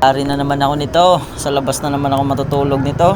Ari na naman ako nito. Sa labas na naman ako matutulog nito.